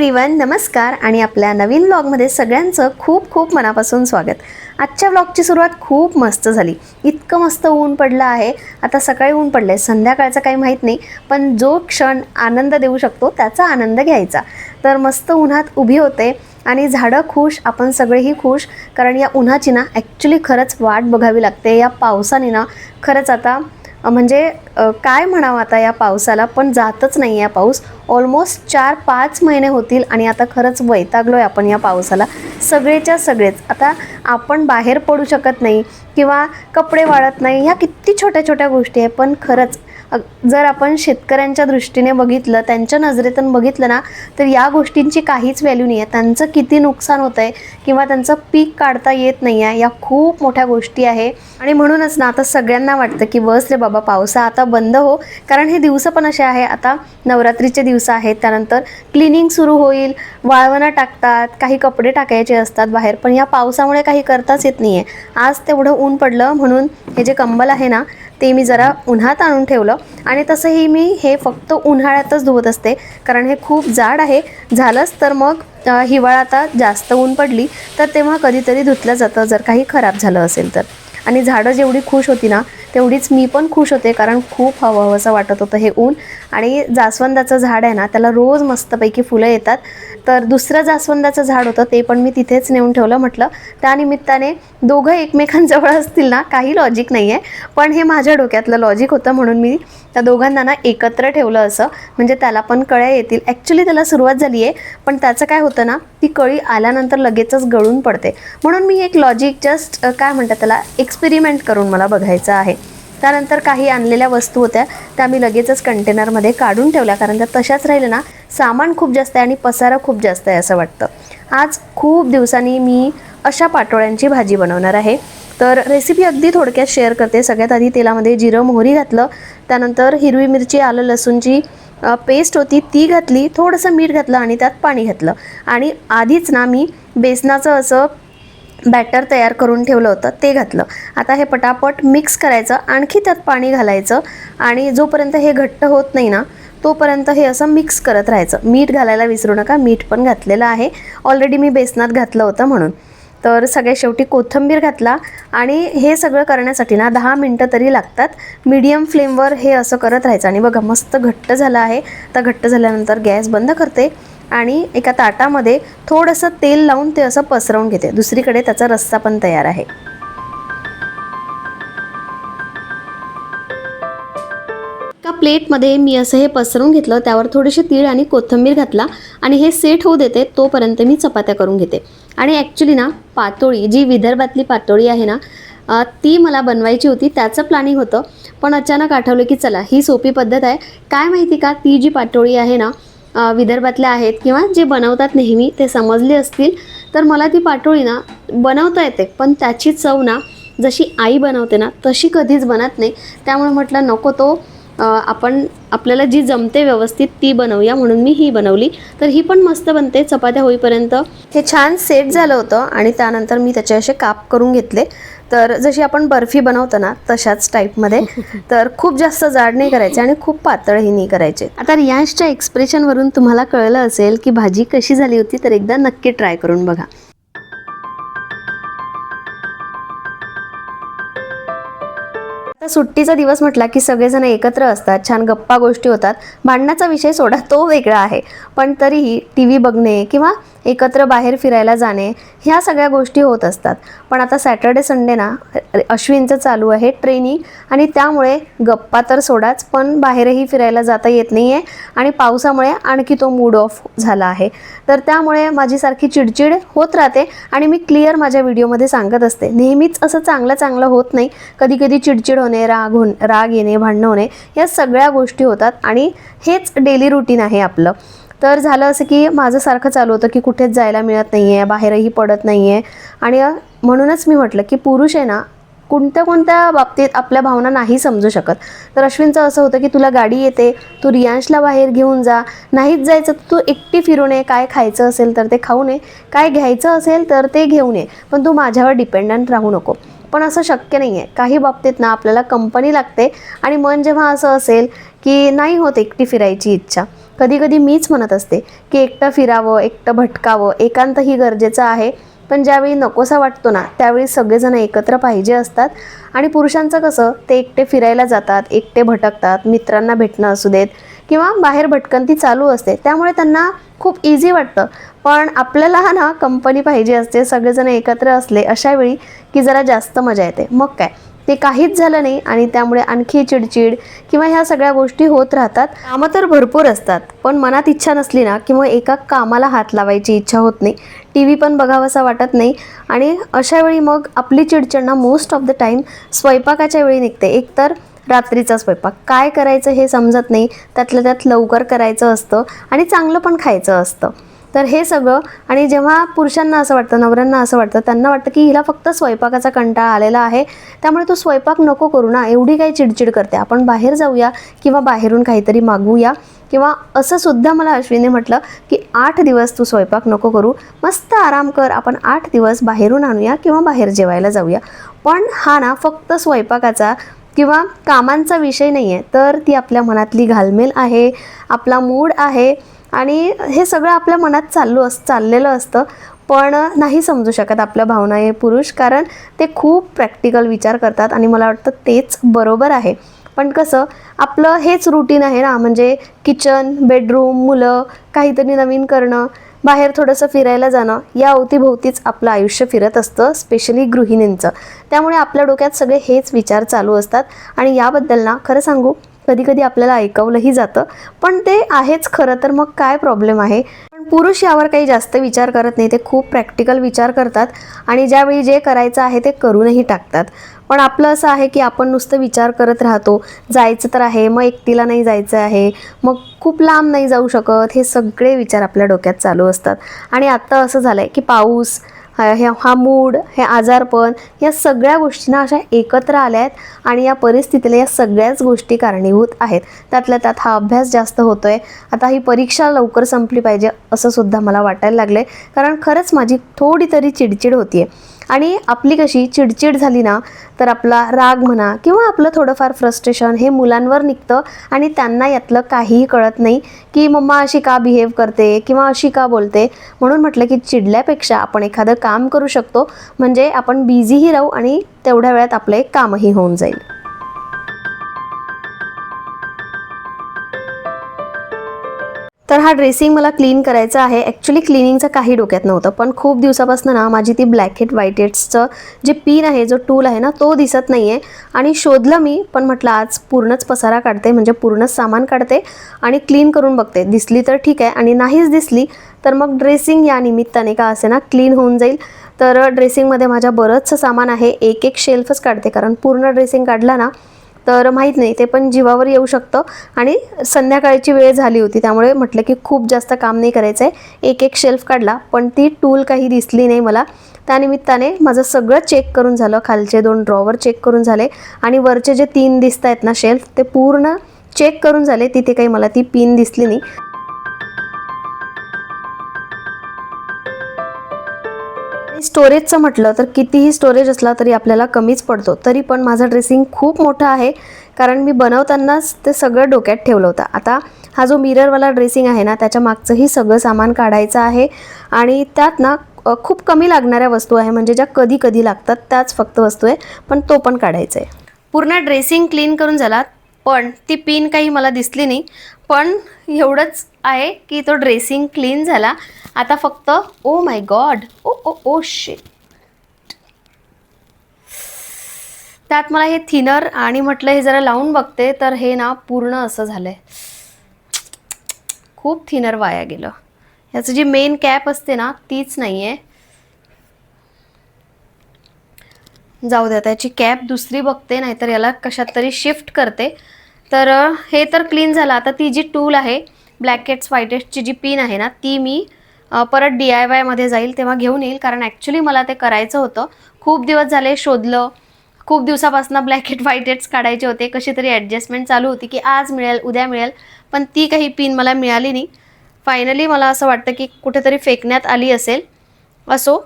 Everyone नमस्कार आणि आपल्या नवीन ब्लॉगमध्ये सगळ्यांचं खूप खूप मनापासून स्वागत. आजच्या ब्लॉगची सुरुवात खूप मस्त झाली. इतकं मस्त ऊन पडलं आहे. आता सकाळी ऊन पडलं आहे संध्याकाळचं काही माहीत नाही पण जो क्षण आनंद देऊ शकतो त्याचा आनंद घ्यायचा. तर मस्त उन्हात उभी होते आणि झाडं खुश आपण सगळेही खुश कारण या उन्हाची ना ॲक्च्युली खरंच वाट बघावी लागते. या पावसाने ना खरंच आता म्हणजे काय म्हणावं आता या पावसाला? पण जातच नाही आहे पाऊस. ऑलमोस्ट चार पाच महिने होतील आणि आता खरंच वैतागलो आहे आपण या पावसाला. सगळेच्या सगळेच. आता आपण बाहेर पडू शकत नाही किंवा कपडे वाळत नाही ह्या किती छोट्या छोट्या गोष्टी आहे पण खरंच जर आपण शेतकऱ्यांच्या दृष्टीने बघितलं त्यांच्या नजरेतून बघितलं ना तर या गोष्टींची काहीच व्हॅल्यू नाही आहे त्यांचं किती नुकसान होतं आहे किंवा त्यांचं पीक काढता येत नाही आहे या खूप मोठ्या गोष्टी आहे. आणि म्हणूनच ना आता सगळ्यांना वाटतं की बस रे बाबा पावसा आता बंद हो. कारण हे दिवस पण असे आहे आता नवरात्रीचे दिवस आहेत त्यानंतर क्लिनिंग सुरू होईल वाळवणं टाकतात काही कपडे टाकायचे असतात बाहेर पण या पावसामुळे काही करताच येत नाही आहे आज तेवढं ऊन पडलं म्हणून हे जे कंबल आहे ना ते मी जरा उन्हात आणून ठेवलं. आणि तसंही मी हे फक्त उन्हाळ्यातच धुवत असते. कारण हे खूप जाड आहे. झालंच तर मग हिवाळा आता जास्त ऊन पडली तर तेव्हा कधीतरी धुतलं जातं. जर काही खराब झालं असेल तर. आणि झाडं जेवढी खुश होती ना तेवढीच मी पण खुश होते. कारण खूप हवं हवंसं वाटत होतं हे ऊन. आणि जास्वंदाचं झाड आहे ना त्याला रोज मस्तपैकी फुलं येतात. तर दुसरं जास्वंदाचं झाड होतं ते पण मी तिथेच नेऊन ठेवलं म्हटलं. त्यानिमित्ताने दोघं एकमेकांजवळ असतील ना काही लॉजिक नाही आहे पण हे माझ्या डोक्यातलं लॉजिक होतं म्हणून मी त्या दोघांना ना एकत्र ठेवलं असं. म्हणजे त्याला पण कळ्या येतील. ॲक्च्युली त्याला सुरुवात झाली आहे पण त्याचं काय होतं ना ती कळी आल्यानंतर लगेचच गळून पडते. म्हणून मी एक लॉजिक जस्ट काय म्हणतात त्याला एक्सपेरिमेंट करून मला बघायचं आहे. त्यानंतर काही आणलेल्या वस्तू होत्या त्या मी लगेचच कंटेनरमध्ये काढून ठेवल्या. कारण त्या तशाच राहिल्या ना सामान खूप जास्त आहे आणि पसारा खूप जास्त आहे असं वाटतं. आज खूप दिवसांनी मी अशा पाटोळ्यांची भाजी बनवणार आहे. तर रेसिपी अगदी थोडक्यात शेअर करते. सगळ्यात आधी तेलामध्ये जिरं मोहरी घातलं. त्यानंतर हिरवी मिरची आलं लसूणची पेस्ट होती ती घातली. थोडंसं मीठ घातलं आणि त्यात पाणी घातलं. आणि आधीच ना मी बेसनाचं असं बॅटर तयार करून ठेवलं होतं ते घातलं. आता हे पटापट मिक्स करायचं आणखी त्यात पाणी घालायचं आणि जोपर्यंत हे घट्ट होत नाही ना तोपर्यंत हे असं मिक्स करत राहायचं. मीठ घालायला विसरू नका मीठ पण घातलेलं आहे. ऑलरेडी मी बेसनात घातलं होतं म्हणून. तर सगळ्या शेवटी कोथिंबीर घातला आणि हे सगळं करण्यासाठी ना दहा मिनटं तरी लागतात. मीडियम फ्लेमवर हे असं करत राहायचं. आणि बघा मस्त घट्ट झालं आहे. तर घट्ट झाल्यानंतर गॅस बंद करते. आणि एका ताटामध्ये थोडंसं तेल लावून ते असं पसरवून घेते. दुसरीकडे त्याचा रस्सा पण तयार आहे. एका प्लेटमध्ये मी असं हे पसरवून घेतलं. त्यावर थोडेसे तीळ आणि कोथिंबीर घातला आणि हे सेट होऊ देते तोपर्यंत मी चपात्या करून घेते. आणि ॲक्च्युली ना पातोळी जी विदर्भातली पातोळी आहे ना ती मला बनवायची होती. त्याचं प्लॅनिंग होतं. पण अचानक आठवलं की चला ही सोपी पद्धत आहे. काय माहिती का ती जी पातोळी आहे ना विदर्भातल्या आहेत किंवा जे बनवतात नेहमी ते समजले असतील तर मला ती पाटोळी ना बनवता येते. पण त्याची चव ना जशी आई बनवते ना तशी कधीच बनत नाही. त्यामुळे म्हटलं नको तो आपण आपल्याला जी जमते व्यवस्थित ती बनवूया म्हणून मी ही बनवली. तर ही पण मस्त बनते चपात्या होईपर्यंत. हे छान सेट झालं होतं आणि त्यानंतर मी त्याचे असे काप करून घेतले. तर जशी आपण बर्फी बनवतो ना तशाच टाईपमध्ये तर खूप जास्त जाड नाही करायचे आणि खूप पातळही नाही करायचे. आता रियांशच्या एक्सप्रेशनवरून तुम्हाला कळलं असेल की भाजी कशी झाली होती तर एकदा नक्की ट्राय करून बघा. आता सुट्टीचा दिवस म्हटला की सगळेजण एकत्र असतात छान गप्पा गोष्टी होतात. भांडणाचा विषय सोडा तो वेगळा आहे. पण तरीही टी व्ही बघणे किंवा एकत्र बाहेर फिरायला जाणे ह्या सगळ्या गोष्टी होत असतात. पण आता सॅटर्डे संडे ना अश्विनचं चालू आहे ट्रेनिंग आणि त्यामुळे गप्पा तर सोडाच पण बाहेरही फिरायला जाता येत नाही आहे आणि पावसामुळे आणखी तो मूड ऑफ झाला आहे. तर त्यामुळे माझी सारखी चिडचिड होत राहते आणि मी क्लिअर माझ्या व्हिडिओमध्ये सांगत असते. नेहमीच असं चांगलं चांगलं होत नाही. कधी कधी चिडचिड होणे राग होणे राग येणे भांडणं होणे या सगळ्या गोष्टी होतात आणि हेच डेली रुटीन आहे आपलं. तर झालं असं की माझं सारखं चालू होतं की कुठेच जायला मिळत नाही आहे बाहेरही पडत नाही आहे आणि म्हणूनच मी म्हटलं की पुरुष आहे ना कोणत्या कोणत्या बाबतीत आपल्या भावना नाही समजू शकत. तर अश्विनचं असं होतं की तुला गाडी येते तू रियांशला बाहेर घेऊन जा. नाहीच जायचं तर तू एकटी फिरून ये काय खायचं असेल तर ते खाऊ नये. काय घ्यायचं असेल तर ते घेऊन ये पण तू माझ्यावर डिपेंडंट राहू नको. पण असं शक्य नाही आहे काही बाबतीत ना आपल्याला कंपनी लागते. आणि मन जेव्हा असं असेल की नाही होत एकटी फिरायची इच्छा कधी कधी मीच म्हणत असते की एकटं फिरावं एकटं भटकावं एकांत ही गरजेचं आहे. पण ज्यावेळी नकोसा वाटतो ना त्यावेळी सगळेजण एकत्र पाहिजे असतात. आणि पुरुषांचं कसं ते एकटे फिरायला जातात एकटे भटकतात मित्रांना भेटणं असू देत किंवा बाहेर भटकंती चालू असते. त्यामुळे त्यांना खूप इझी वाटतं. पण आपल्याला ना कंपनी पाहिजे असते सगळेजण एकत्र असले अशा वेळी की जरा जास्त मजा येते. मग काय? ते काहीच झालं नाही आणि त्यामुळे आणखी चिडचिड किंवा ह्या सगळ्या गोष्टी होत राहतात. कामं तर भरपूर असतात पण मनात इच्छा नसली ना किंवा एका कामाला हात लावायची इच्छा होत नाही. टी व्ही पण बघावासा वाटत नाही आणि अशा वेळी मग आपली चिडचिड ना मोस्ट ऑफ द टाईम स्वयंपाकाच्या वेळी निघते. एकतर रात्रीचा स्वयंपाक. काय करायचं हे समजत नाही. त्यातलं त्यात लवकर करायचं असतं आणि चांगलं पण खायचं असतं. तर हे सगळं आणि जेव्हा पुरुषांना असं वाटतं नवऱ्यांना असं वाटतं त्यांना वाटतं की हिला फक्त स्वयंपाकाचा कंटाळा आलेला आहे त्यामुळे तू स्वयंपाक नको करू ना एवढी काही चिडचिड करते. आपण बाहेर जाऊया किंवा बाहेरून काहीतरी मागवूया किंवा असं सुद्धा मला अश्विनीने म्हटलं की आठ दिवस तू स्वयंपाक नको करू मस्त आराम कर आपण आठ दिवस बाहेरून आणूया किंवा बाहेर जेवायला जाऊया. पण हा ना फक्त स्वयंपाकाचा किंवा कामांचा विषय नाही आहे तर ती आपल्या मनातली घालमेल आहे आपला मूड आहे आणि हे सगळं आपल्या मनात चालू अस चाललेलं असतं. पण नाही समजू शकत आपल्या भावना हे पुरुष कारण ते खूप प्रॅक्टिकल विचार करतात आणि मला वाटतं तेच बरोबर आहे. पण कसं आपलं हेच रुटीन आहे ना म्हणजे किचन बेडरूम मुलं काहीतरी नवीन करणं बाहेर थोडंसं फिरायला जाणं या अवतीभोवतीच आपलं आयुष्य फिरत असतं स्पेशली गृहिणींचं. त्यामुळे आपल्या डोक्यात सगळे हेच विचार चालू असतात. आणि याबद्दल ना खरं सांगू कधी कधी आपल्याला ऐकवलंही जातं. पण ते आहेच खरं तर मग काय प्रॉब्लेम आहे? पण पुरुष यावर काही जास्त विचार करत नाही. ते खूप प्रॅक्टिकल विचार करतात आणि ज्यावेळी जे करायचं आहे ते करूनही टाकतात. पण आपलं असं आहे की आपण नुसतं विचार करत राहतो. जायचं तर आहे मग एकटीला नाही जायचं आहे मग खूप लांब नाही जाऊ शकत. हे सगळे विचार आपल्या डोक्यात चालू असतात. आणि आत्ता असं झालं आहे की पाऊस ह्या हे हा मूड हे आजारपण या सगळ्या गोष्टींना अशा एकत्र आल्या आहेत आणि या परिस्थितीला या सगळ्याच गोष्टी कारणीभूत आहेत. त्यातल्या त्यात हा अभ्यास जास्त होतो आहे आता ही परीक्षा लवकर संपली पाहिजे असं सुद्धा मला वाटायला लागलं आहे कारण खरंच माझी थोडी तरी चिडचिड होती आहे आणि आपली कशी चिडचिड झाली ना तर आपला राग म्हणा किंवा आपलं थोडंफार फ्रस्ट्रेशन हे मुलांवर निघतं आणि त्यांना यातलं काहीही कळत नाही की मम्मा अशी का बिहेव करते किंवा अशी का बोलते. म्हणून म्हटलं की चिडल्यापेक्षा आपण एखादं काम करू शकतो. म्हणजे आपण बिझीही राहू आणि तेवढ्या वेळात आपलं एक कामही होऊन जाईल. तर हा ड्रेसिंग मला क्लीन करायचा आहे. ॲक्च्युली क्लिनिंगचं काही डोक्यात नव्हतं पण खूप दिवसापासून ना माझी ती ब्लॅक हेड व्हाईट हेड्सचं जे पिन आहे जो टूल आहे ना तो दिसत नाही आहे आणि शोधलं मी पण म्हटलं आज पूर्णच पसारा काढते म्हणजे पूर्णच सामान काढते आणि क्लीन करून बघते. दिसली तर ठीक आहे आणि नाहीच दिसली तर मग ड्रेसिंग या निमित्ताने का असे ना क्लीन होऊन जाईल. तर ड्रेसिंगमध्ये माझ्या बरंचसं सामान आहे. एक एक शेल्फच काढते कारण पूर्ण ड्रेसिंग काढला ना तर माहीत नाही ते पण जीवावर येऊ शकतं. आणि संध्याकाळची वेळ झाली होती त्यामुळे म्हटलं की खूप जास्त काम नाही करायचं आहे एक एक शेल्फ काढला पण ती टूल काही दिसली नाही मला. त्यानिमित्ताने माझं सगळं चेक करून झालं खालचे दोन ड्रॉवर चेक करून झाले. आणि वरचे जे तीन दिसत आहेत ना शेल्फ ते पूर्ण चेक करून झाले तिथे काही मला ती पिन दिसली नाही. स्टोरेजचं म्हटलं तर कितीही स्टोरेज असला तरी आपल्याला कमीच पडतो. तरी पण माझं ड्रेसिंग खूप मोठं आहे कारण मी बनवतानाच ते सगळं डोक्यात ठेवलं होतं. आता हा जो मिररवाला ड्रेसिंग आहे ना त्याच्या मागचंही सगळं सामान काढायचं आहे आणि त्यात ना खूप कमी लागणाऱ्या वस्तू आहे म्हणजे ज्या कधी कधी लागतात त्याच फक्त वस्तू आहे पण तो पण काढायचा आहे. पूर्ण ड्रेसिंग क्लीन करून झाला पण ती पिन काही मला दिसली नाही. पण एवढंच आहे की तो ड्रेसिंग क्लीन झाला. आता फक्त ओ माय गॉड ओ ओ ओ शे त्यात मला हे थिनर आणि म्हटलं हे जरा लावून बघते तर हे ना पूर्ण असं झालंय. खूप थिनर वाया गेलं. याचं जी मेन कॅप असते ना तीच नाही आहे जाऊ द्या त्याची कॅप दुसरी बघते नाहीतर याला कशात तरी शिफ्ट करते. तर हे तर क्लीन झालं. आता ती जी टूल आहे ब्लॅकेट्स व्हायटेस्टची जी पिन आहे ना ती मी परत डी आय वायमध्ये जाईल तेव्हा घेऊन येईल. कारण ॲक्च्युली मला ते करायचं होतं. खूप दिवस झाले शोधलं. खूप दिवसापासून ब्लॅकेट व्हायटेट्स काढायचे होते. कशी तरी ॲडजस्टमेंट चालू होती की आज मिळेल उद्या मिळेल. पण ती काही पिन मला मिळाली नाही. फायनली मला असं वाटतं की कुठेतरी फेकण्यात आली असेल. असो.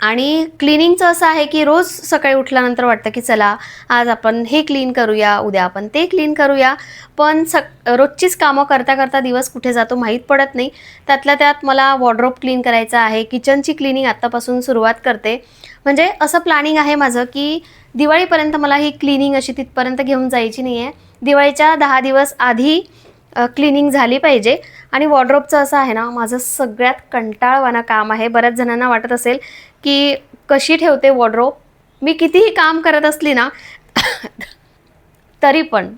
आणि क्लिनिंगचं असं आहे की रोज सकाळी उठल्यानंतर वाटतं की चला आज आपण हे क्लीन करूया उद्या आपण ते क्लीन करूया. पण सक रोजचीच कामं करता करता दिवस कुठे जातो माहीत पडत नाही. त्यातल्या त्यात मला वॉर्ड्रोप क्लीन करायचं आहे किचनची क्लिनिंग आत्तापासून सुरुवात करते. म्हणजे असं प्लॅनिंग आहे माझं की दिवाळीपर्यंत मला ही क्लिनिंग अशी तिथपर्यंत घेऊन जायची नाही आहे दिवाळीच्या दहा दिवस आधी क्लिनिंग झाली पाहिजे. आणि वॉर्ड्रोपचं असं आहे ना माझं सगळ्यात कंटाळवाणं काम आहे. बऱ्याच जणांना वाटत असेल की कशी ठेवते वॉड्रोप मी कितीही काम करत असली ना तरी पण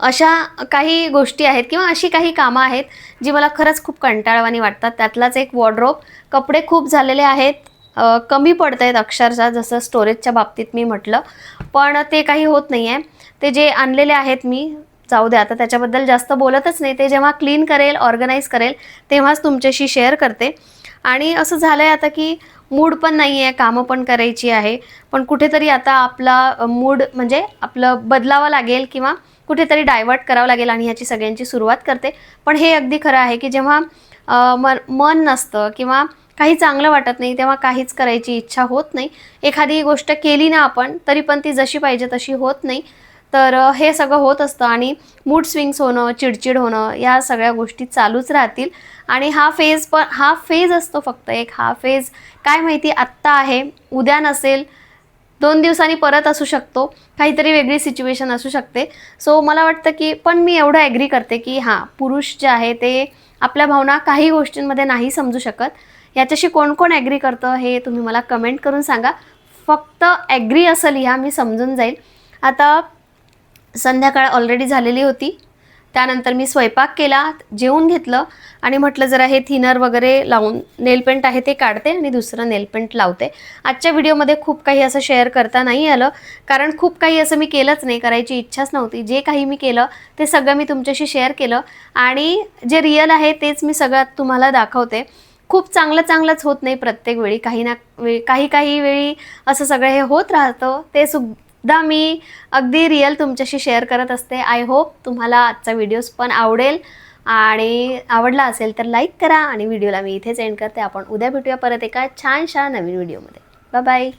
अशा काही गोष्टी आहेत किंवा अशी काही कामं आहेत जी मला खरंच खूप कंटाळवाणी वाटतात. त्यातलाच एक वॉर्ड्रोप कपडे खूप झालेले आहेत. कमी पडत आहेत अक्षरशः जसं स्टोरेजच्या बाबतीत मी म्हटलं. पण ते काही होत नाही आहे ते जे आणलेले आहेत मी जाऊ द्या आता त्याच्याबद्दल जास्त बोलतच नाही. ते जेव्हा क्लीन करेल ऑर्गनाईज करेल तेव्हाच तुमच्याशी शेअर करते. आणि असं झालं आहे आता की मूड पण नाही आहे कामं पण करायची आहे. पण कुठेतरी आता आपला मूड म्हणजे आपलं बदलावं लागेल किंवा कुठेतरी डायवर्ट करावं लागेल आणि ह्याची सगळ्यांची सुरुवात करते. पण हे अगदी खरं आहे की जेव्हा म मन नसतं किंवा काही चांगलं वाटत नाही तेव्हा काहीच करायची इच्छा होत नाही. एखादी गोष्ट केली ना आपण तरी पण ती जशी पाहिजे तशी होत नाही. तर हे सगळं होत असतं आणि मूड स्विंग्स होणं चिडचिड होणं या सगळ्या गोष्टी चालूच राहतील. आणि हा फेज पण हा फेज असतो फक्त एक. हा फेज काय माहिती आत्ता आहे. उद्या नसेल. दोन दिवसांनी परत असू शकतो. काहीतरी वेगळी सिच्युएशन असू शकते. सो मला वाटतं की पण मी एवढं ॲग्री करते की हां पुरुष जे आहे ते आपल्या भावना काही गोष्टींमध्ये नाही समजू शकत. याच्याशी कोण कोण ॲग्री करतं हे तुम्ही मला कमेंट करून सांगा. फक्त ॲग्री असं लिहा मी समजून जाईल. आता संध्याकाळ ऑलरेडी झालेली होती. त्यानंतर मी स्वयंपाक केला जेवून घेतलं आणि म्हटलं जरा हे थिनर वगैरे लावून नेलपेंट आहे ते काढते आणि दुसरं नेलपेंट लावते. आजच्या व्हिडिओमध्ये खूप काही असं शेअर करता नाही आलं कारण खूप काही असं मी केलंच नाही करायची इच्छाच नव्हती. जे काही मी केलं ते सगळं मी तुमच्याशी शेअर केलं आणि जे रिअल आहे तेच मी सगळ्यात तुम्हाला दाखवते. खूप चांगलं चांगलंच होत नाही प्रत्येक वेळी. काही ना वेळी काही काही वेळी असं सगळं हे होत राहतं ते सु सुद्धा मी अगदी रिअल तुमच्याशी शेअर करत असते. आय होप तुम्हाला आजचा व्हिडिओज पण आवडेल. आणि आवडला असेल तर लाईक करा. आणि व्हिडिओला मी इथेच एंड करते. आपण उद्या भेटूया परत एका छानशा नवीन व्हिडिओमध्ये बाय बाय